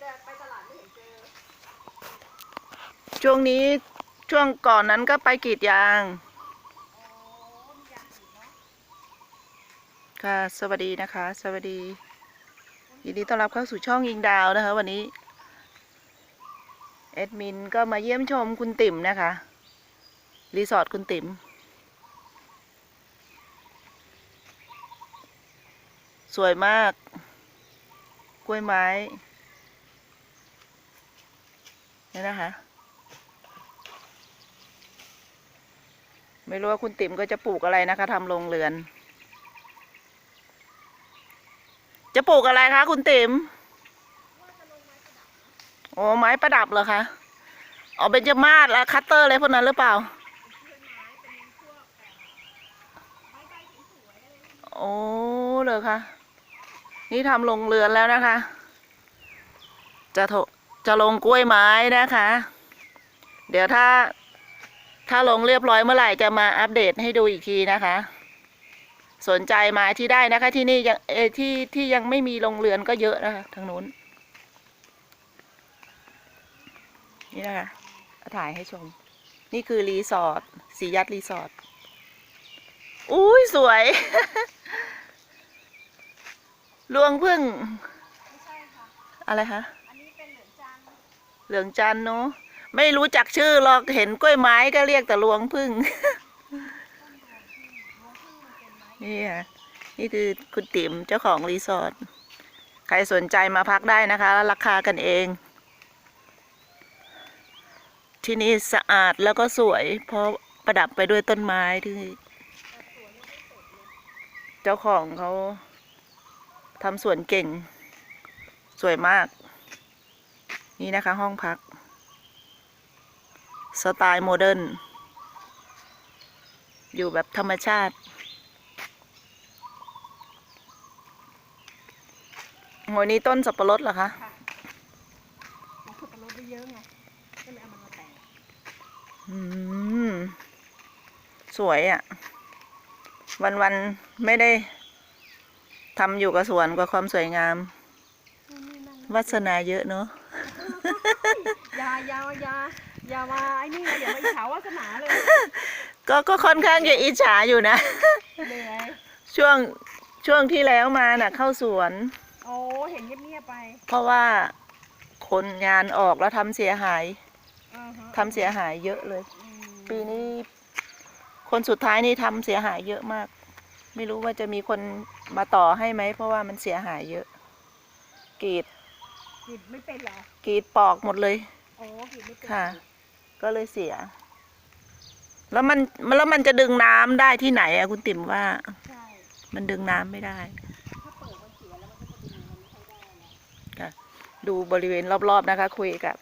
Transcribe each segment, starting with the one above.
แต่ไปตลาดไม่เห็นเจอ ช่วงนี้ช่วงก่อนนั้นก็ไปกรีดยางอ๋อมียางอีกเนาะค่ะ สวัสดีนะคะ สวัสดี ยินดีต้อนรับเข้าสู่ช่องยิงดาวนะคะ วันนี้แอดมินก็มาเยี่ยมชมคุณติ๋มนะคะ รีสอร์ทคุณติ๋มสวยมาก กล้วยไม้ นี่นะคะ ไม่รู้ว่าคุณติ๋มก็จะปลูกอะไรนะคะทำโรงเรือน จะปลูกอะไรคะคุณติ๋มโอ้ไม้ประดับเหรอคะอ๋อเบญจมาศแล้วคัตเตอร์อะไรพวกนั้นหรือเปล่าโอ้เหรอคะนี่ทำลงเรือนแล้วนะคะ จะโถ จะลงกล้วยไม้นะคะ เดี๋ยวถ้า ถ้าลงเรียบร้อยเมื่อไหร่จะมาอัปเดตให้ดูอีกทีนะคะ สนใจมาที่ได้นะคะ ที่นี่ยังเออที่ที่ยังไม่มีโรงเรือนก็เยอะนะคะทางนู้น นี่นะคะเอาถ่ายให้ชม นี่คือรีสอร์ทสียัดรีสอร์ทอุ้ยสวยลวงพึ่งไม่ใช่ค่ะอะไรคะ เหลืองจันเนาะไม่รู้จักชื่อหรอกเห็นกล้วยไม้ก็เรียกแต่ลวงพึ่งนี่ค่ะนี่คือคุณติ๋มเจ้าของรีสอร์ทใครสนใจมาพักได้นะคะ ราคากันเอง ที่นี่สะอาดแล้วก็สวย เพราะประดับไปด้วยต้นไม้ที่ เจ้าของเขาทำสวนเก่ง สวยมาก นี่นะคะห้องพัก สไตล์โมเดิร์น อยู่แบบธรรมชาติ โหนี่ต้นสับปะรดเหรอคะค่ะมันขุดตะลุได้เยอะไง ก็เลยเอามันมาแต่งอืม สวยอะ่ะ วันวันๆไม่ได้ทำอยู่กับสวนกับความสวยงาม นี่นี่นั่ง วาสนาเยอะเนาะ อยาอยาอยาอย่ามาไอ้นี่นะอย่ามาอิจฉาวาสนาเลยก็ก็ค่อนข้างจะอิจฉาอยู่นะ เหนื่อยช่วงช่วงที่แล้วมาน่ะ เข้าสวน โอ้เห็นเงียบๆไปเพราะว่าคนงานออกแล้วทำเสียหายอ่าฮะทำเสียหายเยอะเลย อืมปีนี้คนสุดท้ายนี่ทำเสียหายเยอะมาก ไม่รู้ว่าจะมีคนมาต่อให้ไหมเพราะว่ามันเสียหายเยอะกรีด กินไม่เป็นเหรอกรีดปอกหมดเลยโอ้กินไม่เป็นค่ะ ก็เลยเสีย แล้วมันแล้วมันจะดึงน้ำได้ที่ไหนอะคุณติ๋มว่า ใช่ มันดึงน้ำไม่ได้ ถ้าเปิดมันเสียแล้วมันก็จะดึงมันไม่ค่อยได้นะค่ะดูบริเวณรอบๆนะคะ คุยกับ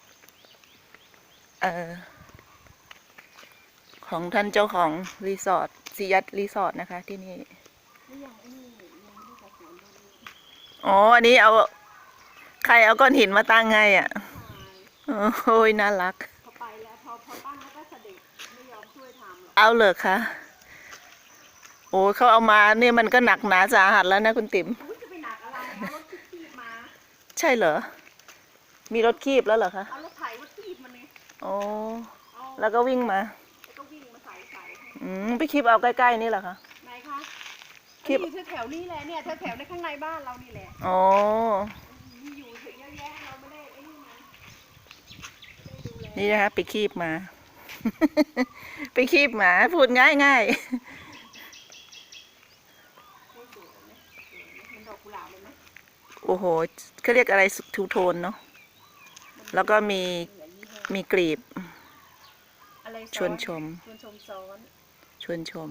เอ่อของท่านเจ้าของรีสอร์ทสิยัตรีสอร์ทนะคะ ที่นี่ นี่ยังไอ้นี่ยังที่กระสวนตรงนี้อ๋อ อันนี้เอาใค รเอาก้อนหินมาตั้งให้อะตายโอ้ยน่ารักพอไปแล้วพอพอตั้งแล้วก็เสด็จไม่ยอมช่วยทำหรอกเอาเหรอคะโอ้เขาเอามาเนี่ยมันก็หนักหนาสาหัสแล้วนะคุณติ๋มอุ้ยจะไปหนักอะไรเอารถคีบมา ใช่เหรอ มีรถคีบแล้วเหรอคะเอารถไถมาคีบมันเนี่ยอ๋อเอาแล้วก็วิ่งมาแล้วก็วิ่งมาใส่ใส่อืมไปคีบเอาใกล้ๆนี่เหรอคะ ไหนคะคีบอันนี้อยู่แถวๆนี้แหละเนี่ยแถวๆในข้างในบ้านเรานี่แหละ อ๋อ มีอยู่ถึงเยอะแยะเราไม่ได้ไอ้นี่มาไม่ได้ดูแล นี่นะคะไปคีบมา ไปคีบหมาพูดง่ายง่ายไม่สวยไหมสวยไหมมันดอกกุหลาบเลยไหมๆโอ้โหเขาเรียกอะไรทูโทนเนาะแล้วก็มีเหมือนยี่ห้อมีกลีบอะไรซ้อชวนชม ชวนชมซ้อนชวนชม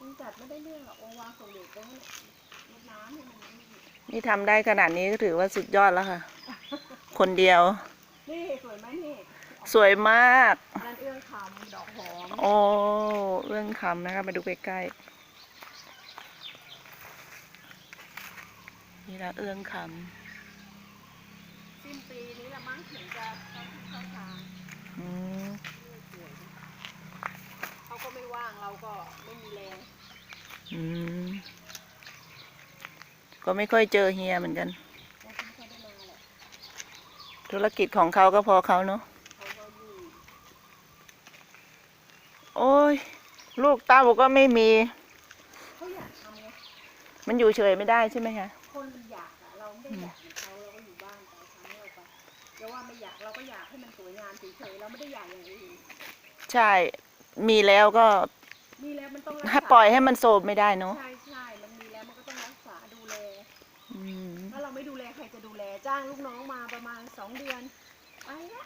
มึงจัดไม่ได้เรื่องหรอกโอวางส่งเด็กไว้ให้รดน้ำให้มันนี่นี่ทำได้ขนาดนี้ก็ถือว่าสุดยอดแล้วค่ะ คนเดียว นี่สวยไหมนี่ สวยมากนั่นเอื้องคำดอกหอม โอ้เรื่องคำนะคะมาดูใกล้ๆนี่ละเอื้องคสิ้นปีนี้ละมั้งถึงจะเข้าที่เข้าทางำอืมสวยเขาก็ไม่ว่างเราก็ไม่มีแรงอืมก็ไม่ค่อยเจอเฮียเหมือนกันเราไม่ค่อยได้มาแหละธุรกิจของเขาก็พอเขาเนาะ เขาก็อยู่ โอ้ย ลูกเต้าก็ไม่มี เขาอยากทำไงมันอยู่เฉยไม่ได้ใช่ไหมคะคนอยากอะเราไม่ได้อยากเหมือนเขาเราก็อยู่บ้านไปทำให้เราไปเดี๋ยวว่าไม่อยากเราก็อยากให้มันสวยงามเฉยๆเราไม่ได้อยากอย่างอื่นใช่ มีแล้วก็มีแล้วมันต้องรักให้ษาปล่อยให้มันโสมไม่ได้เนาะใช่ใช่มันมีแล้วมันก็ต้องรักษาดูแล อืม ถ้าเราไม่ดูแลใครจะดูแลจ้างลูกน้องมาประมาณสองเดือนไปละ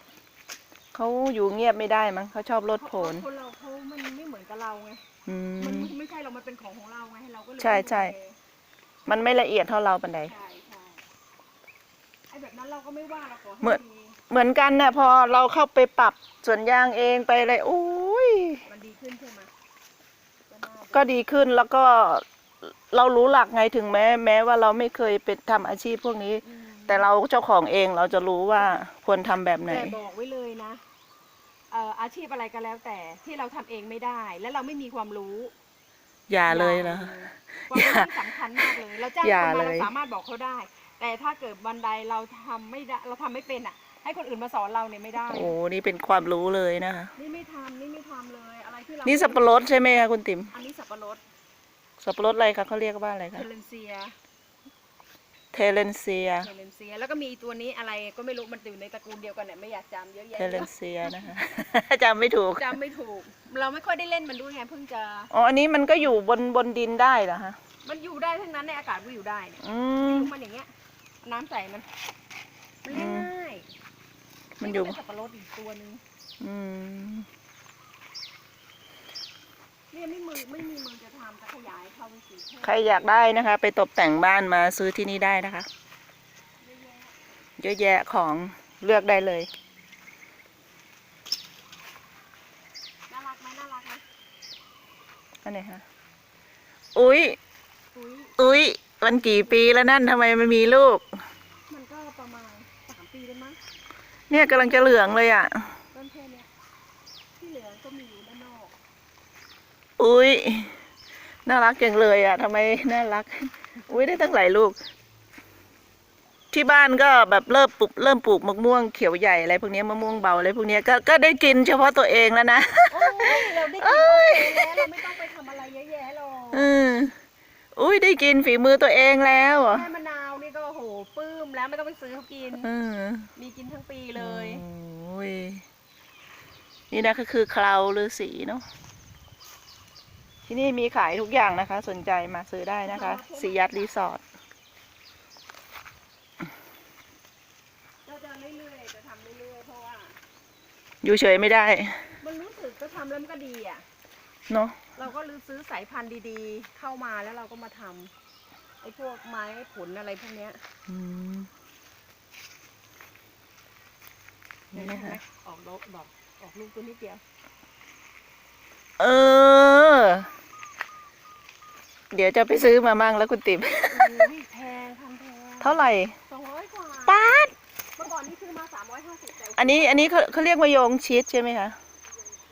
เขาอยู่เงียบไม่ได้มั้งเขาชอบลดผลคนเราเขามันไม่เหมือนกับเราไงอืมันม ไม่ใช่เรา มันเป็นของของเราไงเราก็เลยใช่ใช่ดูแลมันไม่ละเอียดเท่าเราปันใด ใช่ใช่ไอ้แบบนั้นเราก็ไม่ว่าเราขอเหมืให้อน ดีเหมือนกันนะพอเราเข้าไปปรับสวนยางเองไปอะไรอุ้ยมันดีขึ้นใช่ไหมก็น่าจะก็ดีขึ้นแล้วก็เรารู้หลักไงถึงแม้ แม้ว่าเราไม่เคยเป็นทำอาชีพพวกนี้ อืมแต่เราเจ้าของเองเราจะรู้ว่าควรทำแบบไหน แต่บอกไว้เลยนะ เอ่ออาชีพอะไรก็แล้วแต่ที่เราทำเองไม่ได้ และเราไม่มีความรู้อย่าเลยเหรอความรู้ที่สำคัญมากเลย เราจ้างอย่าคนมาเลยเราสามารถบอกเขาได้ แต่ถ้าเกิดวันใดเราทำไม่ได้เราทำไม่เป็นอะ ให้คนอื่นมาสอนเราเนี่ยไม่ได้ โอ้นี่เป็นความรู้เลยนะคะนี่ไม่ทำนี่ไม่ทำเลยอะไรที่เรานี่สับปะรดใช่ไหมคะคุณติ๋มอันนี้สับปะรดสับปะรดอะไรคะเขาเรียกว่าอะไรเทคะเลนเซียเทเลนเซีย เทเลน เซีย แล้วก็มีตัวนี้อะไรก็ไม่รู้มันอยู่ในตระกูลเดียวกันเนี่ยไม่อยากจำเยอะแยะเทเลนเซียนะคะ จำไม่ถูกจำไม่ถูก เราไม่ค่อยได้เล่นมันด้วยไงเพิ่งจะอ๋ออันนี้มันก็อยู่บนบนดินได้เหรอฮะมันอยู่ได้ทั้งนั้นในอากาศก็อยู่ได้เนี่ยอืม มันอย่างเงี้ย น้ำใส่มันมันเลี้ยงง่ายมันอยู่ ก็เป็นสับปะรดอีกตัวหนึงอืมเนี่ยไม่มือไม่มีมือจะทำจะขยายเข้าไปสีแค่ใครอยากได้นะคะ ไปตกแต่งบ้านมาซื้อที่นี่ได้นะคะ เยอะแยะเยอะแยะของเลือกได้เลย น่ารักไหมน่ารักไหมอันไหนคะอุ้ยอุ้ยอุ้ยมันกี่ปีแล้วนั่นทำไมมันมีลูก มันก็ประมาณสามปีได้มั้งเนี่ยกำลังจะเหลืองเลยอะ ต้นแค่เนี้ยที่เหลือก็มีอยู่ด้านนอกอุ้ยน่ารักจังเลยอะทำไมน่ารัก อุ้ยได้ตั้งหลายลูก ที่บ้านก็แบบเริ่มปลูกเริ่มปลูกมะม่วงเขียวใหญ่อะไรพวกเนี้ยมะม่วงเบาอะไรพวกเนี้ยก็ก็ได้กินเฉพาะตัวเองแล้วนะ โอ้ยเราได้กินโอเคแล้วเราไม่ต้องไปทำอะไรเยอะแยะหรอกเอออุ้ยได้กินฝีมือตัวเองแล้วเหรอแค่มะนาวนี่ก็โหปลื้มแล้วไม่ต้องไปซื้อเขากินเออมีกินทั้งปีเลย โอ้ยนี่นะก็คือคราวฤาษีเนาะที่นี่มีขายทุกอย่างนะคะ สนใจมาซื้อได้นะคะสียัดรีสอร์ท ก็จะเรื่อยๆจะทำเรื่อยๆเพราะว่า อยู่เฉยไม่ได้ มันรู้สึกก็ทำแล้วมันก็ดีอะ เนาะเราก็ซื้อสายพันธุ์ดีๆ เข้ามาแล้วเราก็มาทำไอ้พวกไม้ผลอะไรพวกเนี้ยอืมนี่เห็นะนไหมคะออกดอกดอกออกลูกตัวนิดเดียว เออ เดี๋ยวจะไปซื้อมามั่งแล้วคุณติ๋มอุ้ยแพงพันแพงเท่าไหร่ อันนี้อันนี้เขาเขาเรียกมายงชิดใช่ไหมคะ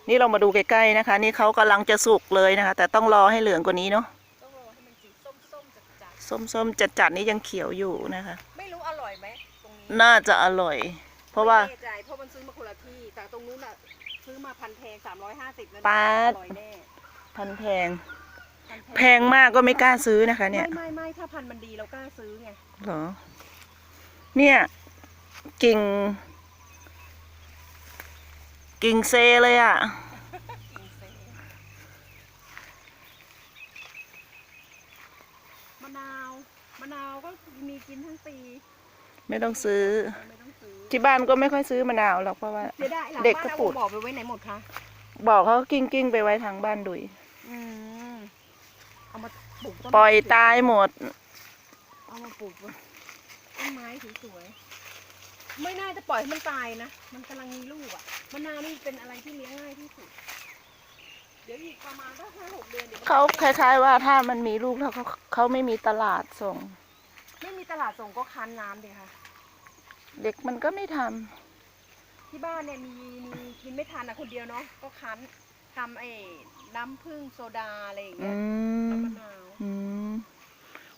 นี่เรามาดูใกล้ๆนะคะ นี่เขากำลังจะสุกเลยนะคะ แต่ต้องรอให้เหลืองกว่านี้เนาะต้องรอให้มันสีส้มๆจัดส้มๆจัดๆนี่ยังเขียวอยู่นะคะๆไม่รู้อร่อยไหมตรงนี้น่าจะอร่อย เพราะว่าไม่แน่ใจเพราะมันซื้อมาคนละที่แต่ตรงนู้นอะซื้อมาพันแพงสามร้อยห้าสิบแล้วปาด อร่อยแน่พันแพง พันแพงมากก็ไม่กล้าซื้อนะคะเนี่ยไม่ไม่ไม่ถ้าพันธุ์มันดีเรากล้าซื้อไง เหรอ เนี่ยกิ่ง กิ่งเซเลยอะ่ะกินเซ่มะนาวมะนาวก็มีกินทั้งปี ไม่ต้องซื้อ ไม่ต้องซื้อที่บ้านก็ไม่ค่อยซื้อมะนาวหรอกเพราะว่าเดี๋ยวได้หลังเด็กบ้านก็เอาปลูกบอกไปไว้ไหนหมดคะบอกเขากิ้งกิ้งๆไปไว้ทางบ้านดุย อืมเอามาปลูกต้นปล่อยตายหมด เอามาปลูกไว้ต้นไม้สวยๆไม่น่าจะปล่อยให้มันตายนะมันกำลังมีลูกอะ มะนาวนี่เป็นอะไรที่เลี้ยงง่ายที่สุด เดี๋ยวอีกประมาณก็ห้าหกเดือนเดี๋ยวมันเขาคล้ายๆว่าถ้ามันมีลูกแล้วเขาเขาไม่มีตลาดส่ง ไม่มีตลาดส่งก็คั้นน้ำดิค่ะ เด็กมันก็ไม่ทำที่บ้านเนี่ยมีมีกินไม่ทันอะคนเดียวเนาะก็คั้นทำไอ้น้ำผึ้งโซดาอะไรอย่างอืเงี้ยมน้ำมะนาวอืม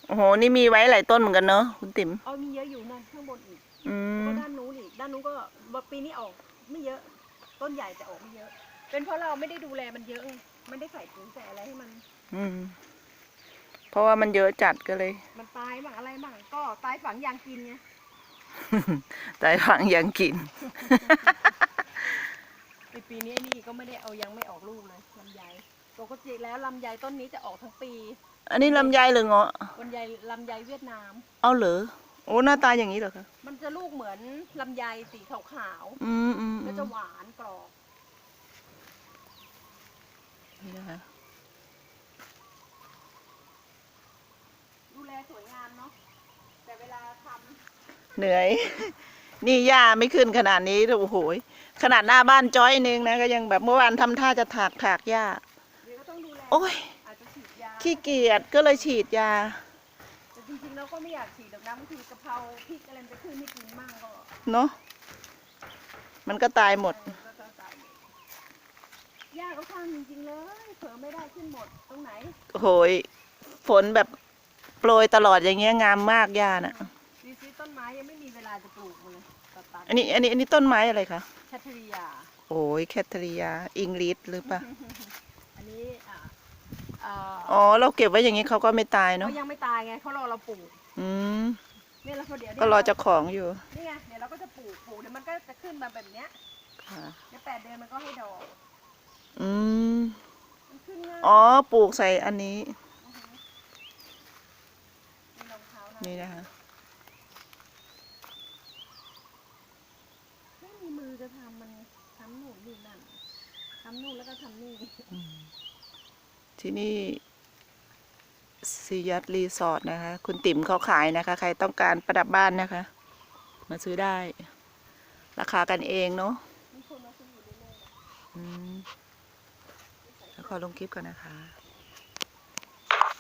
โอ้โห นี่มีไว้หลายต้นเหมือนกันเนอะคุณติ๋มเอามีเยอะอยู่นั่นข้างบนอีกอืแล้วมก็ด้านนู้นอีกด้านนู้นก็ปีนี้ออกไม่เยอะ ต้นใหญ่แต่ออกไม่เยอะ เป็นเพราะเราไม่ได้ดูแลมันเยอะไงไม่ได้ใส่ปุ๋ยใส่อะไรให้มัน อืม เพราะว่ามันเยอะจัดก็เลย มันตายบ้างอะไรบ้างก็ตายฝังยางกินไงใจพังยังกินในปีนี้ไอ้นี่ก็ไม่ได้เอายังไม่ออกลูกเลยลำไยปกติแล้วลำไยต้นนี้จะออกทั้งปีอันนี้ลำไยหรือเงาะลำไยลำไยเวียดนาม เอาเหรอ โอ้หน้าตาอย่างนี้เหรอคะ มันจะลูกเหมือนลำไยสีขาวอืมอืมๆอืก็มจะหวานกรอบ นี่นะคะ ดูแลสวยงามเนาะ แต่เวลาทเหนื่อย นี่หญ้าไม่ขึ้นขนาดนี้โอ้โหยขนาดหน้าบ้านจ้อยหนึงนะก็ยังแบบเมื่อวานทำท่าจะถากถากหญ้าำเดี๋ยวก็ต้องดูแล โอ้ย อาจจะฉีดยาขี้เกียจก็เลยฉีดยา ก็ไม่อยากฉีดหรอกนะบางทีกะเพราพริกอะไรมันไปขึ้นไม่กินมั่งก็เนาะมันก็ตายหมด เออก็จะตายหมดหญ้าก็ข้างจริงๆเลยเผลอไม่ได้ขึ้นหมดตรงไหนโอ้โหยฝนแบบโปรยตลอดอย่างเงี้ยงามมากหญ้าน่ะ ดีซีต้นไม้ยังไม่มีเวลาจะปลูกมันเลยตัดตัดอันนี้อันนี้อันนี้ต้นไม้อะไรคะ แคทเธอรียา โอ้ยแคทเรียอิงลิสหรือเปล่าอันนี้อ่า อ่าอ๋อเราเก็บไว้อย่างงี้เขาก็ไม่ตายเนาะเขายังไม่ตายไงเขารอเราปลูกอืมเนี่ยแล้วพอเดี๋ยวก็รอเจ้าของอยู่นี่ไงเดี๋ยวเราก็จะปลูกปลูกเดี๋ยวมันก็จะขึ้นมาแบบเนี้ยค่ะเดี๋ยวแปดเดือนมันก็ให้ดอกอืมมันขึ้นง่ายอ๋อปลูกใส่อันนี้อือฮึมีรองเท้านะนี่นะคะไม่มีมือจะทำมันทำหนูนนี่นั่นทำนู่นแล้วก็ทำนี่ ที่นี่ซียัตรีสอร์ทนะคะ คุณติ๋มเขาขายนะคะ ใครต้องการประดับบ้านนะคะ มาซื้อได้ ราคากันเองเนาะแล้วขอลงคลิปก่อนนะคะ